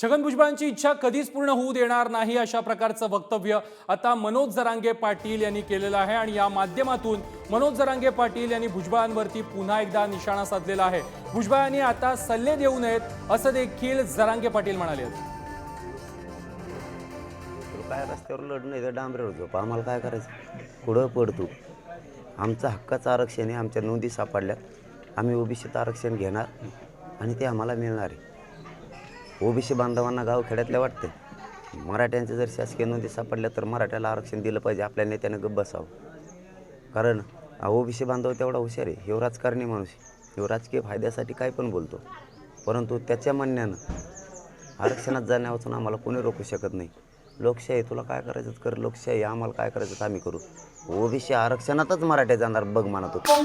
छगन भुजबळांची इच्छा कधीच पूर्ण होऊ देणार नाही अशा प्रकारचं वक्तव्य आता मनोज जरांगे पाटील यांनी केलेलं आहे आणि या माध्यमातून मनोज जरांगे पाटील यांनी भुजबळांवरती पुन्हा एकदा निशाणा साधलेला आहे. भुजबळांनी आता सल्ले देऊ नयेत असं देखील जरांगे पाटील म्हणाले काय रस्त्यावर लढणं इथं डांबरेवर झोप. आम्हाला काय करायचं? पुढं पड तू? आमचं हक्काचं आरक्षण आहे आमच्या नोंदी सापडल्या. आम्ही ओबीसीचं आरक्षण घेणार आणि ते आम्हाला मिळणार आहे. ओबीसी बांधवांना गावखेड्यातल्या वाटते. मराठ्यांच्या जर शासकीय नोंदी सापडल्या तर मराठ्याला आरक्षण दिलं पाहिजे आपल्या नेत्यानं गप्प बसावं. कारण ओबीसी बांधव तेवढा हुशार आहे ह्यो राजकारणी माणूस आहे. राजकीय फायद्यासाठी काय पण बोलतो. परंतु त्याच्या म्हणण्यानं आरक्षणात जाण्यापासून आम्हाला कोणी रोखू शकत नाही. लोकशाही तुला काय करायचं कर लोकशाही आम्हाला काय करायचं आम्ही करू. ओबीसी आरक्षणातच मराठे जाणार बघ म्हणत होतो